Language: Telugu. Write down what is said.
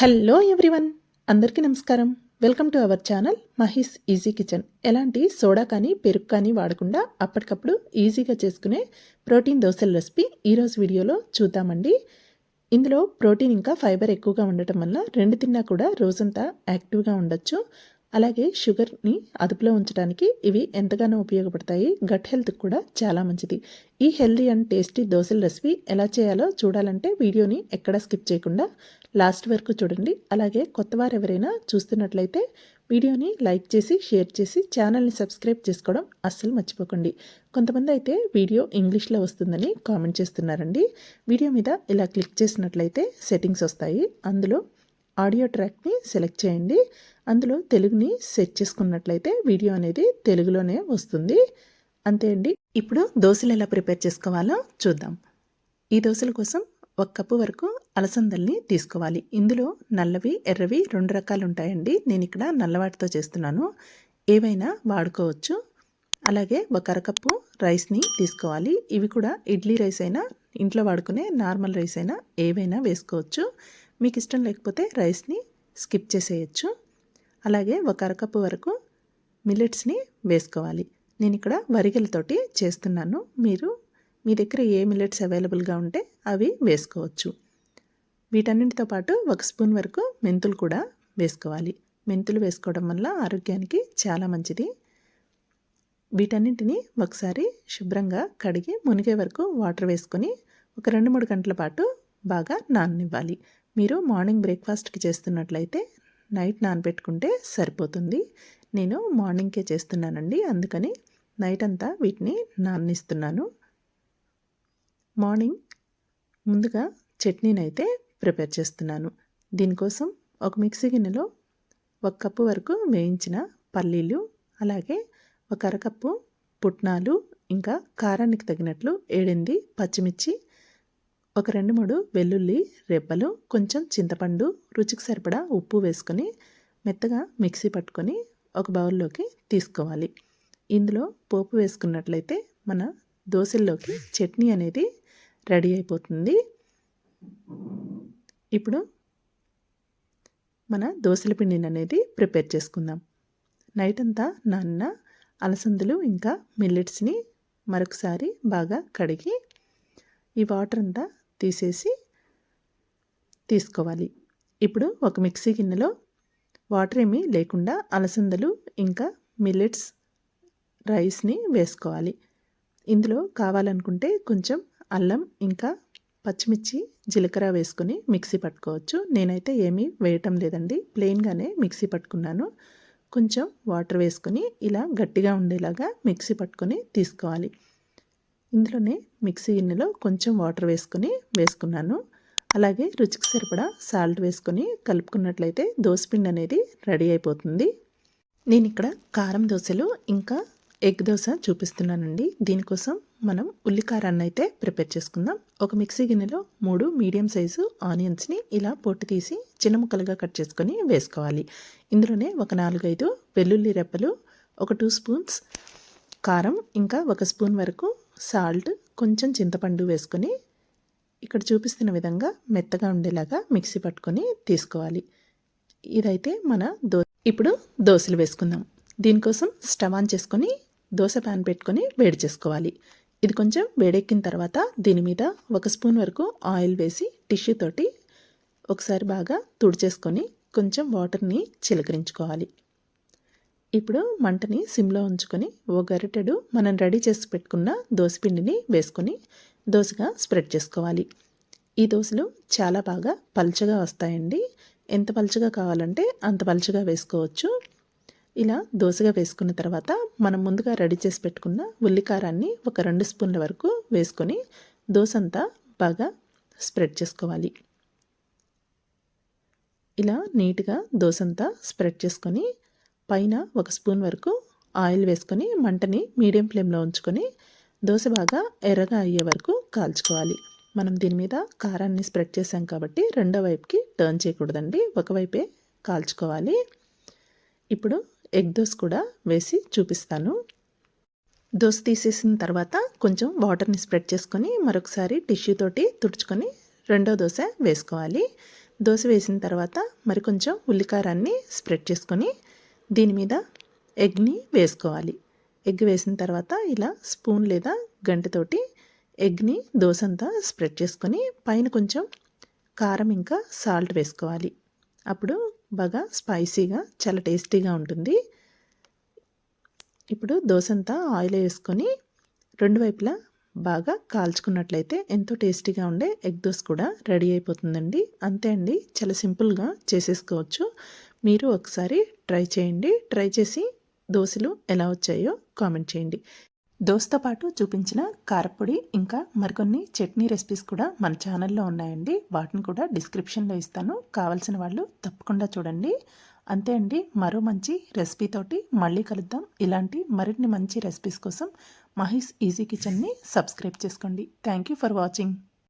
హలో ఎవ్రీవన్ అందరికీ నమస్కారం. Welcome to our channel Mahi's easy kitchen. ఎలాంటి సోడా కానీ పెరుగు కానీ వాడకుండా అప్పటికప్పుడు ఈజీగా చేసుకునే ప్రోటీన్ దోశల రెసిపీ ఈరోజు వీడియోలో చూద్దామండి. ఇందులో ప్రోటీన్ ఇంకా ఫైబర్ ఎక్కువగా ఉండటం వల్ల రెండు తిన్నా కూడా రోజంతా యాక్టివ్గా ఉండొచ్చు. అలాగే షుగర్ని అదుపులో ఉంచడానికి ఇవి ఎంతగానో ఉపయోగపడతాయి. గట్ హెల్త్కి కూడా చాలా మంచిది. ఈ హెల్దీ అండ్ టేస్టీ దోశల రెసిపీ ఎలా చేయాలో చూడాలంటే వీడియోని ఎక్కడ స్కిప్ చేయకుండా లాస్ట్ వరకు చూడండి. అలాగే కొత్తవారు ఎవరైనా చూస్తున్నట్లయితే వీడియోని లైక్ చేసి షేర్ చేసి ఛానల్ని సబ్స్క్రైబ్ చేసుకోవడం అస్సలు మర్చిపోకండి. కొంతమంది అయితే వీడియో ఇంగ్లీష్లో వస్తుందని కామెంట్ చేస్తున్నారండి. వీడియో మీద ఇలా క్లిక్ చేసినట్లయితే సెట్టింగ్స్ వస్తాయి. అందులో ఆడియో ట్రాక్ని సెలెక్ట్ చేయండి. అందులో తెలుగుని సెట్ చేసుకున్నట్లయితే వీడియో అనేది తెలుగులోనే వస్తుంది. అంతే అండి. ఇప్పుడు దోశలు ఎలా ప్రిపేర్ చేసుకోవాలో చూద్దాం. ఈ దోశల కోసం ఒక కప్పు వరకు అలసందల్ని తీసుకోవాలి. ఇందులో నల్లవి ఎర్రవి రెండు రకాలు ఉంటాయండి. నేను ఇక్కడ నల్లవాటితో చేస్తున్నాను. ఏవైనా వాడుకోవచ్చు. అలాగే ఒక అరకప్పు రైస్ని తీసుకోవాలి. ఇవి కూడా ఇడ్లీ రైస్ అయినా ఇంట్లో వాడుకునే నార్మల్ రైస్ అయినా ఏవైనా వేసుకోవచ్చు. మీకు ఇష్టం లేకపోతే రైస్ని స్కిప్ చేసేయచ్చు. అలాగే ఒక అరకప్పు వరకు మిల్లెట్స్ని వేసుకోవాలి. నేను ఇక్కడ వరిగలతోటి చేస్తున్నాను. మీరు మీ దగ్గర ఏ మిల్లెట్స్ అవైలబుల్గా ఉంటే అవి వేసుకోవచ్చు. వీటన్నింటితో పాటు ఒక స్పూన్ వరకు మెంతులు కూడా వేసుకోవాలి. మెంతులు వేసుకోవడం వల్ల ఆరోగ్యానికి చాలా మంచిది. వీటన్నింటిని ఒకసారి శుభ్రంగా కడిగి మునిగే వరకు వాటర్ వేసుకొని ఒక రెండు మూడు గంటల పాటు బాగా నాననివ్వాలి. మీరు మార్నింగ్ బ్రేక్ఫాస్ట్కి చేస్తున్నట్లయితే నైట్ నానబెట్టుకుంటే సరిపోతుంది. నేను మార్నింగ్కే చేస్తున్నానండి. అందుకని నైట్ అంతా వీటిని నాననిస్తున్నాను మార్నింగ్ ముందుగా చట్నీని అయితే ప్రిపేర్ చేస్తున్నాను. దీనికోసం ఒక మిక్సీ గిన్నెలో ఒక కప్పు వరకు వేయించిన పల్లీలు అలాగే ఒక అరకప్పు పుట్నాలు ఇంకా కారానికి తగినట్లు ఏడింది పచ్చిమిర్చి ఒక రెండు మూడు వెల్లుల్లి రెబ్బలు కొంచెం చింతపండు రుచికి సరిపడా ఉప్పు వేసుకొని మెత్తగా మిక్సీ పట్టుకొని ఒక బౌల్లోకి తీసుకోవాలి. ఇందులో పోపు వేసుకున్నట్లయితే మన దోశల్లోకి చట్నీ అనేది రెడీ అయిపోతుంది. ఇప్పుడు మన దోశల పిండిని అనేది ప్రిపేర్ చేసుకుందాం. నైట్ అంతా నాన్న అలసందులు ఇంకా మిల్లెట్స్ని మరొకసారి బాగా కడిగి ఈ వాటర్ అంతా తీసేసి తీసుకోవాలి. ఇప్పుడు ఒక మిక్సీ గిన్నెలో వాటర్ ఏమీ లేకుండా అలసందలు ఇంకా మిల్లెట్స్ రైస్ని వేసుకోవాలి. ఇందులో కావాలనుకుంటే కొంచెం అల్లం ఇంకా పచ్చిమిర్చి జీలకర్ర వేసుకొని మిక్సీ పట్టుకోవచ్చు. నేనైతే ఏమీ వేయటం లేదండి. ప్లెయిన్గానే మిక్సీ పట్టుకున్నాను. కొంచెం వాటర్ వేసుకొని ఇలా గట్టిగా ఉండేలాగా మిక్సీ పట్టుకొని తీసుకోవాలి. ఇందులోనే మిక్సీ గిన్నెలో కొంచెం వాటర్ వేసుకొని వేసుకున్నాను. అలాగే రుచికి సరిపడా సాల్ట్ వేసుకొని కలుపుకున్నట్లయితే దోసపిండి అనేది రెడీ అయిపోతుంది. నేను ఇక్కడ కారం దోశలు ఇంకా ఎగ్ దోశ చూపిస్తున్నానండి. దీనికోసం మనం ఉల్లికారాన్ని అయితే ప్రిపేర్ చేసుకుందాం. ఒక మిక్సీ గిన్నెలో మూడు మీడియం సైజు ఆనియన్స్ని ఇలా పొట్టు తీసి చిన్న ముక్కలుగా కట్ చేసుకొని వేసుకోవాలి. ఇందులోనే ఒక నాలుగైదు వెల్లుల్లి రెప్పలు ఒక టూ స్పూన్స్ కారం ఇంకా ఒక స్పూన్ వరకు సాల్ట్ కొంచెం చింతపండు వేసుకొని ఇక్కడ చూపిస్తున్న విధంగా మెత్తగా ఉండేలాగా మిక్సీ పట్టుకొని తీసుకోవాలి. ఇదైతే మన దో ఇప్పుడు దోశలు వేసుకుందాం. దీనికోసం స్టవ్ ఆన్ చేసుకొని దోశ ప్యాన్ పెట్టుకొని వేడి చేసుకోవాలి. ఇది కొంచెం వేడెక్కిన తర్వాత దీని మీద ఒక స్పూన్ వరకు ఆయిల్ వేసి టిష్యూ తోటి ఒకసారి బాగా తుడిచేసుకొని కొంచెం వాటర్ని చిలకరించుకోవాలి. ఇప్పుడు మంటని సిమ్లో ఉంచుకొని ఓ గరిటెడు మనం రెడీ చేసి పెట్టుకున్న పిండిని వేసుకొని దోశగా స్ప్రెడ్ చేసుకోవాలి. ఈ దోశలు చాలా బాగా పల్చగా వస్తాయండి. ఎంత పల్చగా కావాలంటే అంత పల్చగా వేసుకోవచ్చు. ఇలా దోశగా వేసుకున్న తర్వాత మనం ముందుగా రెడీ చేసి పెట్టుకున్న ఉల్లికారాన్ని ఒక రెండు స్పూన్ల వరకు వేసుకొని దోశ అంతా బాగా స్ప్రెడ్ చేసుకోవాలి. ఇలా నీట్గా దోశ అంతా స్ప్రెడ్ చేసుకొని పైన ఒక స్పూన్ వరకు ఆయిల్ వేసుకొని మంటని మీడియం ఫ్లేమ్లో ఉంచుకొని దోశ బాగా ఎర్రగా అయ్యే వరకు కాల్చుకోవాలి. మనం దీని మీద కారాన్ని స్ప్రెడ్ చేసాం కాబట్టి రెండో వైపుకి టర్న్ చేయకూడదండి. ఒకవైపే కాల్చుకోవాలి. ఇప్పుడు ఎగ్ దోశ కూడా వేసి చూపిస్తాను. దోశ తీసేసిన తర్వాత కొంచెం వాటర్ని స్ప్రెడ్ చేసుకొని మరొకసారి టిష్యూ తోటి తుడుచుకొని రెండో దోశ వేసుకోవాలి. దోశ వేసిన తర్వాత మరి కొంచెం ఉల్లికారాన్ని స్ప్రెడ్ చేసుకొని దీని మీద ఎగ్ని వేసుకోవాలి. ఎగ్ వేసిన తర్వాత ఇలా స్పూన్ లేదా గంటతోటి ఎగ్ని దోశ అంతా స్ప్రెడ్ చేసుకొని పైన కొంచెం కారం ఇంకా సాల్ట్ వేసుకోవాలి. అప్పుడు బాగా స్పైసీగా చాలా టేస్టీగా ఉంటుంది. ఇప్పుడు దోశ అంతా ఆయిల్ వేసుకొని రెండు వైపులా బాగా కాల్చుకున్నట్లయితే ఎంతో టేస్టీగా ఉండే ఎగ్ దోశ కూడా రెడీ అయిపోతుందండి. అంతే అండి. చాలా సింపుల్గా చేసేసుకోవచ్చు. మీరు ఒకసారి ట్రై చేయండి. ట్రై చేసి దోశలు ఎలా వచ్చాయో కామెంట్ చేయండి. దోశతో పాటు చూపించిన కారపొడి ఇంకా మరికొన్ని చట్నీ రెసిపీస్ కూడా మన ఛానల్లో ఉన్నాయండి. వాటిని కూడా డిస్క్రిప్షన్లో ఇస్తాను. కావాల్సిన వాళ్ళు తప్పకుండా చూడండి. అంతే అండి. మరో మంచి రెసిపీతోటి మళ్ళీ కలుద్దాం. ఇలాంటి మరిన్ని మంచి రెసిపీస్ కోసం మహేష్ ఈజీ కిచెన్ని సబ్స్క్రైబ్ చేసుకోండి. Thank you for watching.